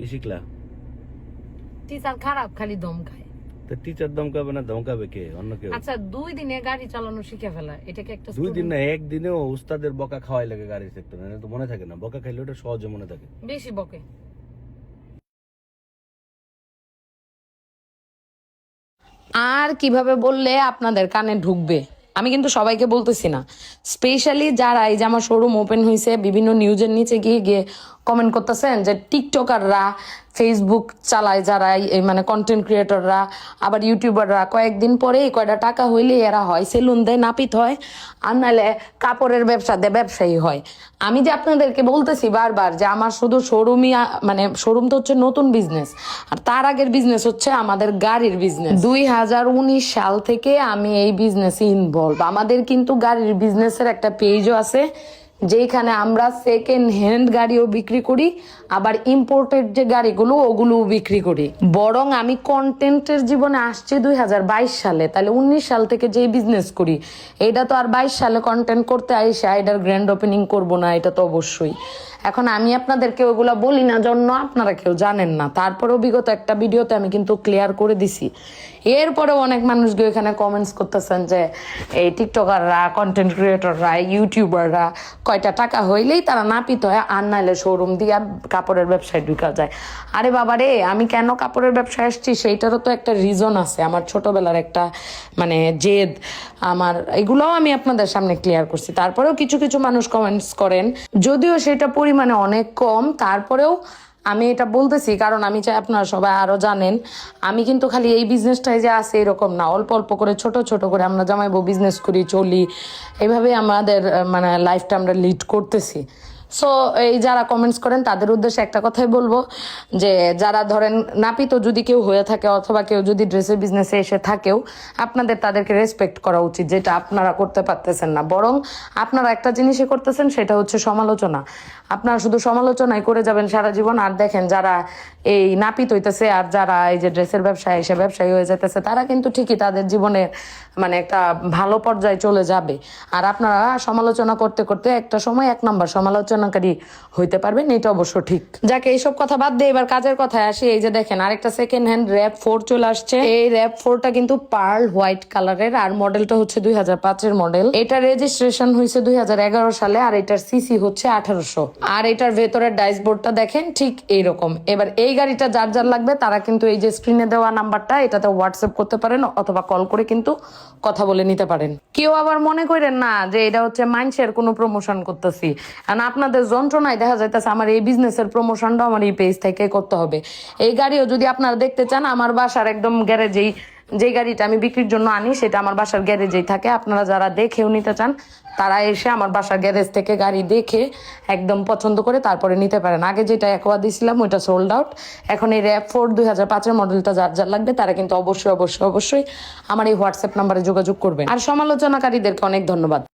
কি শিখলা? টিচার খারাপ খালি দম খায় তো টিচার ধমকাবে না ধমকাবে কে? অন্য কেউ? আচ্ছা দুই দিনে গাড়ি চালানো শিখে ফেলা এটা কি একটা দুই দিন? না একদিনেও উস্তাদের বকা খাওয়াই লাগে গাড়ির সেক্টরে তো মনে থাকে না। বকা খাইলে ওটা সহজে মনে থাকে। বেশি বকে। আর কীভাবে বললে আপনাদের কানে ঢুকবে? আমি কিন্তু সবাইকে বলতেছি না। স্পেশালি যারা এই যে আমার শোরুম ওপেন হয়েছে বিভিন্ন নিউজের নিচে গিয়ে গিয়ে কমেন্ট করতেছেন যে টিকটকাররা ফেসবুক চালায় যারা এই মানে কন্টেন্ট ক্রিয়েটররা আবার ইউটিউবাররা কয়েকদিন পরে কয়টা টাকা হইলে এরা হয়, সেলুন দেয়, নাপিত হয়, আর নাহলে কাপড়ের ব্যবসা দেয়, ব্যবসায়ী হয়। আমি যে আপনাদেরকে বলতেছি বারবার যে আমার শুধু শোরুমই মানে শোরুম তো হচ্ছে নতুন বিজনেস আর তার আগের বিজনেস হচ্ছে আমাদের গাড়ির বিজনেস দুই হাজার উনিশ সাল থেকে আমি এই বিজনেসে ইনভলভ আমাদের কিন্তু গাড়ির বিজনেসের একটা পেজও আছে যেখানে আমরা সেকেন্ড হ্যান্ড গাড়িও বিক্রি করি, আবার ইম্পোর্টেড যে গাড়িগুলো, ওগুলোও বিক্রি করি। বরং আমি কন্টেন্টের জীবনে আসছি দু হাজার বাইশ সালে। তাহলে উনিশ সাল থেকে যেই বিজনেস করি এটা তো আর বাইশ সালে কন্টেন্ট করতে আইসা এটার গ্র্যান্ড ওপেনিং করব না, এটা তো অবশ্যই। এখন আমি আপনাদেরকে ওগুলা বলি না, জন্য আপনারা কেউ জানেন না। তারপরেও বিগত একটা ভিডিওতে আমি কিন্তু ক্লিয়ার করে দিছি। এরপরেও অনেক মানুষ গিয়ে এখানে কমেন্টস করতেছেন যে, এই টিকটকাররা কন্টেন্ট ক্রিয়েটররা ইউটিউবাররা কয়টা টাকা হইলেই তারা নাপিত হয়, আর নাইলে শোরুম দিয়া কাপড়ের ব্যবসায় ঢুকা যায়। আরে বাবা রে, আমি কেন কাপড়ের ব্যবসায় আসছি? সেইটারও তো একটা রিজন আছে। আমার ছোটবেলার একটা মানে জেদ, আমার, এগুলোও আমি আপনাদের সামনে ক্লিয়ার করছি। তারপরেও কিছু কিছু মানুষ কমেন্টস করেন, যদিও সেটা পরিমাণে অনেক কম, তারপরেও আমি এটা বলতেছি কারণ আমি চাই আপনারা সবাই আরও জানেন। আমি কিন্তু খালি এই বিজনেসটাই যে আছে এরকম না। অল্প অল্প করে, ছোট ছোট করে আমরা জামাইবো বিজনেস করি, চলি। এইভাবে আমাদের মানে লাইফটা আমরা লিড করতেছি। সো এই যারা কমেন্টস করেন, তাদের উদ্দেশ্যে একটা কথাই বলব যে, যারা ধরেন নাপিত যদি কেউ হয়ে থাকে অথবা কেউ যদি ড্রেসের বিজনেসে এসে থাকেও, আপনাদের তাদেরকে রেসপেক্ট করা উচিত, যেটা আপনারা করতে পারতেছেন না। বরং আপনারা একটা জিনিসই করতেছেন, সেটা হচ্ছে সমালোচনা। আপনারা শুধু সমালোচনাই করে যাবেন সারা জীবন। আর দেখেন যারা এই নাপিত হইতেছে আর যারা এই যে ড্রেসের ব্যবসায় এসে ব্যবসায়ী হয়ে যেতেছে তারা কিন্তু ঠিকই তাদের জীবনে মানে একটা ভালো পর্যায়ে চলে যাবে। আর আপনারা সমালোচনা করতে করতে একটা সময় এক নম্বর সমালোচনাকারী হইতে পারবেন, এটা অবশ্য ঠিক। যাকে, এইসব কথা বাদ দিয়ে এবার কাজের কথায় আসি। এই যে দেখেন, আরেকটা সেকেন্ড হ্যান্ড র্যাপ ফোর চলে আসছে। এই র্যাপ ফোরটা কিন্তু পার্ল হোয়াইট কালারের আর মডেলটা হচ্ছে দুই হাজার পাঁচের মডেল এটা রেজিস্ট্রেশন হয়েছে দুই সালে, আর এটার সিসি হচ্ছে আঠারোশো। আর এটার ভেতরের ডাইসবোর্ডটা দেখেন, ঠিক এইরকম। এবার এই গাড়িটা যার যার লাগবে, তারা কিন্তু এই যে স্ক্রিনে দেওয়া নাম্বারটা, এটাতে হোয়াটসঅ্যাপ করতে পারেন অথবা কল করে কিন্তু কথা বলে নিতে পারেন। কেউ আবার মনে করেন না যে এটা হচ্ছে মানুষের কোনো প্রমোশন করতেছি। কারণ আপনাদের যন্ত্রণায় দেখা যাইতেছে আমার এই বিজনেসের প্রমোশনটা আমার এই পেজ থেকে করতে হবে। এই গাড়িও যদি আপনারা দেখতে চান, আমার বাসার একদম গ্যারেজেই যে গাড়িটা আমি বিক্রির জন্য আনি, সেটা আমার বাসার গ্যারেজেই থাকে। আপনারা যারা দেখেও নিতে চান, তারা এসে আমার বাসার গ্যারেজ থেকে গাড়ি দেখে একদম পছন্দ করে তারপরে নিতে পারেন। আগে যেটা একোয়া দিয়েছিলাম ওইটা সোল্ড আউট এখন এই র্যাপ ফোর দুই হাজার পাঁচের মডেলটা যার যার লাগবে, তারা কিন্তু অবশ্যই অবশ্যই অবশ্যই আমার এই হোয়াটসঅ্যাপ নাম্বারে যোগাযোগ করবেন। আর সমালোচনাকারীদেরকে অনেক ধন্যবাদ।